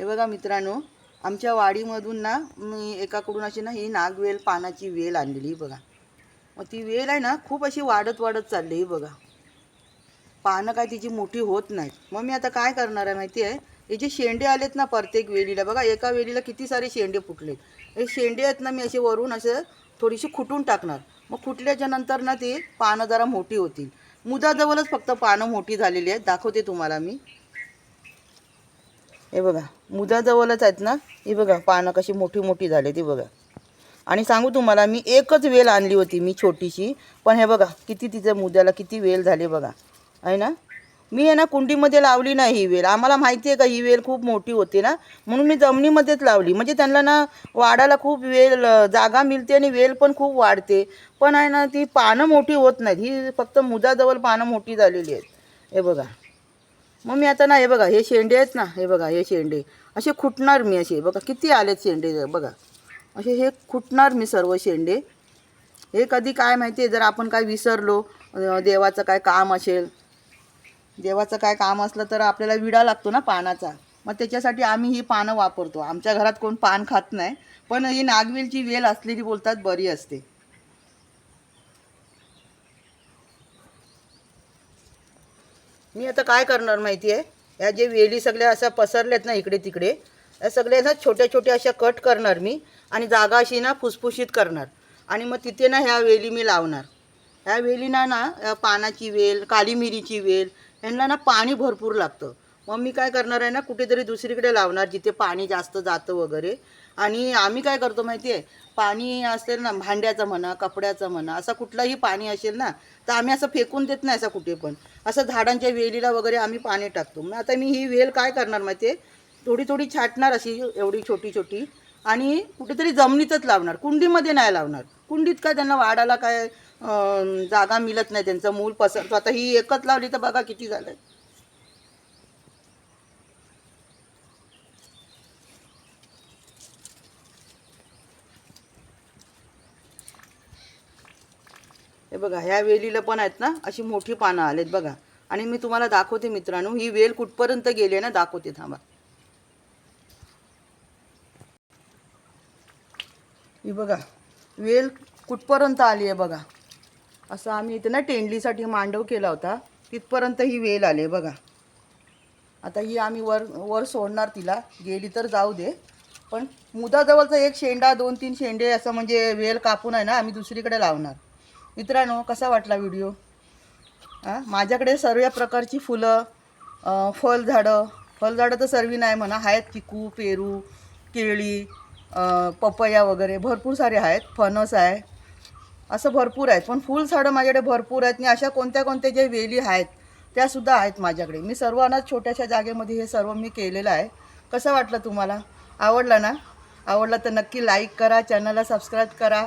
हे बघा मित्रांनो आमच्या वाडीमधून ना मी एकाकडून अशी ना ही नागवेल पानाची वेल आणलेली बघा. मग ती वेल आहे ना खूप अशी वाढत वाढत चालली ही बघा. पानं काय तिची मोठी होत नाहीत. मग मी आता काय करणार आहे माहिती आहे? हे जे शेंडे आलेत ना प्रत्येक वेलीला बघा एका वेलीला किती सारे शेंडे फुटलेत. हे शेंडे आहेत ना मी असे वरून असे थोडीशी खुटून टाकणार. मग फुटल्याच्या नंतर ना ती पानं जरा मोठी होतील. मुदाजवळच फक्त पानं मोठी झालेली आहेत. दाखवते तुम्हाला मी. हे बघा मुदाजवळच आहेत ना? ही बघा पानं कशी मोठी मोठी झाली ती बघा. आणि सांगू तुम्हाला मी एकच वेल आणली होती मी छोटीशी. पण हे बघा किती तिच्या मुद्याला किती वेल झाली बघा. आहे ना? मी आहे ना कुंडीमध्ये लावली नाही ही वेल. आम्हाला माहिती आहे का ही वेल खूप मोठी होती ना? म्हणून मी जमिनीमध्येच लावली. म्हणजे त्यांना ना वाढायला खूप वेल जागा मिळते आणि वेल पण खूप वाढते. पण आहे ना ती पानं मोठी होत नाहीत. ही फक्त मुदाजवळ पानं मोठी झालेली आहेत. हे बघा. मग मी आता ना हे बघा हे शेंडे आहेत ना हे बघा हे शेंडे. असे खुटणार मी असे बघा किती आलेत शेंडे बघा. असे हे खुटणार मी सर्व शेंडे. हे कधी काय माहिती आहे जर आपण काय विसरलो देवाचं काय काम असेल देवाचं काय काम असलं तर आपल्याला विडा लागतो ना पानाचा. मग त्याच्यासाठी आम्ही ही पानं वापरतो. आमच्या घरात कोण पान खात नाही पण ही नागवेलची वेल असलेली बोलतात बरी असते. मी आता काय करणार माहिती आहे या जे वेली सगळ्या अशा पसरल्यात ना इकडे तिकडे या सगळ्या ना छोट्या छोट्या अशा कट करणार मी आणि जागा अशी ना फुसफुशीत करणार. आणि मग तिथे ना ह्या वेली मी लावणार. ह्या वेलींना ना या पानाची वेल काली मिरीची वेल यांना ना पाणी भरपूर लागतं. मग मी काय करणार आहे ना कुठेतरी दुसरीकडे लावणार जिथे पाणी जास्त जातं वगैरे. आणि आम्ही काय करतो माहिती आहे पाणी असेल ना भांड्याचं म्हणा कपड्याचं म्हणा असं कुठलंही पाणी असेल ना तर आम्ही असं फेकून देत नाही असं कुठे पण. असं झाडांच्या वेलीला वगैरे आम्ही पाणी टाकतो. मग आता मी ही वेल काय करणार माहिती आहे थोडी थोडी छाटणार अशी एवढी छोटी छोटी. आणि कुठेतरी जमिनीतच लावणार कुंडीमध्ये नाही लावणार. कुंडीत काय त्यांना वाढायला काय जागा मिळत नाही त्यांचं मूल पसरतो. आता ही एकच लावली तर बघा किती झालं हे बघा ह्या वेलीला पण आहेत ना अशी मोठी पानं आलेत बघा. आणि मी तुम्हाला दाखवते मित्रांनो ही वेल कुठपर्यंत गेली आहे ना दाखवते थांबा. ही बघा वेल कुठपर्यंत आली आहे बघा. असं आम्ही इथे ना टेंडलीसाठी मांडव केला होता. तिथपर्यंत ही वेल आली आहे बघा. आता ही आम्ही वर वर सोडणार तिला गेली तर जाऊ दे. पण मुदाजवळचा एक शेंडा दोन तीन शेंडे असं म्हणजे वेल कापून आहे ना आम्ही दुसरीकडे लावणार. मित्रांनो कसा वाटला व्हिडिओ हां? माझ्याकडे सर्व प्रकारची फुलं फळझाडं फळझाडं तर सर्व नाही म्हणा आहेत चिकू पेरू केळी पपया वगैरे भरपूर सारे आहेत फणस आहे. असं भरपूर आहेत पण फुलझाडं माझ्याकडे भरपूर आहेत. आणि अशा कोणत्या कोणत्या ज्या वेली आहेत त्यासुद्धा आहेत माझ्याकडे. मी सर्वांनाच छोट्याशा जागेमध्ये हे सर्व मी केलेलं आहे. कसं वाटलं तुम्हाला? आवडलं ना? आवडलं तर नक्की लाईक करा चॅनलला सबस्क्राईब करा.